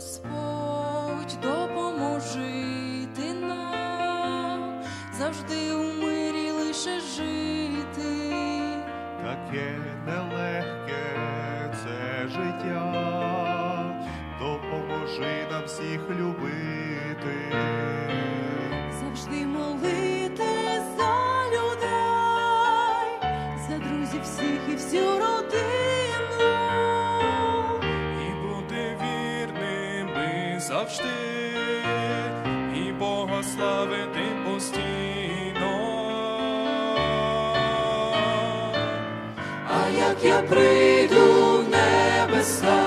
Господь, допоможи ти нам завжди у мирі лише жити. Таке нелегке це життя, допоможи нам всіх любити. Завжди молити за людей, за друзів всіх і всю родину. Завжди, і Бога славити постійно. А як я прийду в небеса,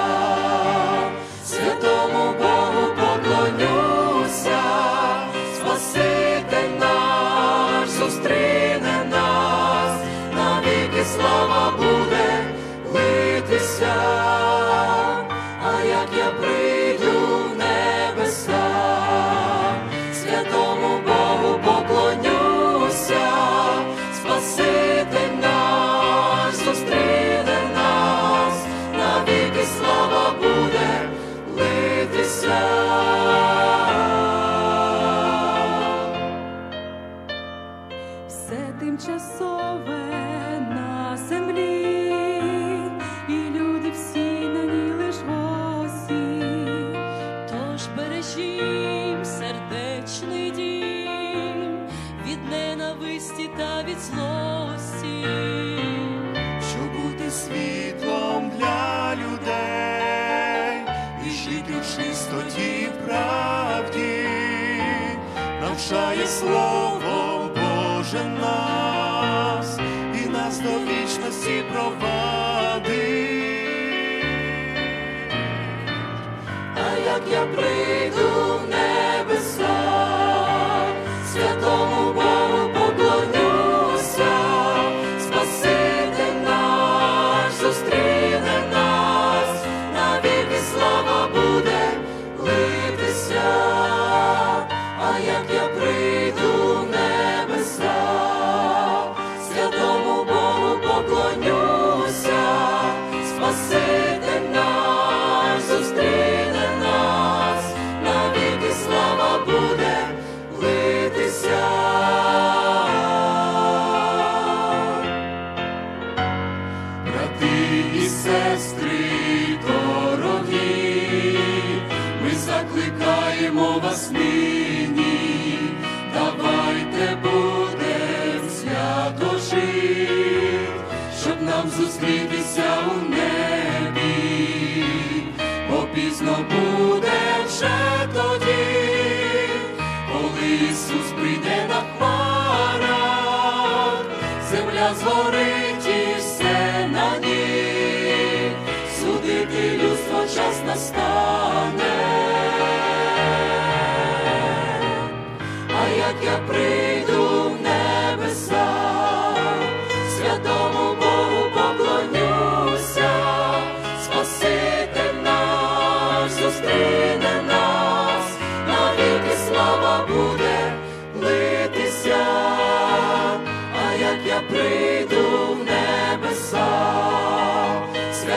тимчасове на землі, і люди всі на ній лиш гості. Тож бережім сердечний дім від ненависті та від злості. Щоб бути світлом для людей і жити в чистоті й правді, навчає слово Боже до se provando. Свято щоб нам зустрітися у небі, бо пізно буде вже тоді, коли Ісус прийде на хмарах, земля згорить і все на ній, судити людство час настане. А як я прийду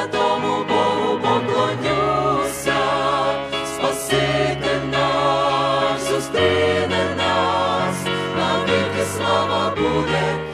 святому Богу поклонюся, Спаситель наш зустріне нас, навіки слава буде.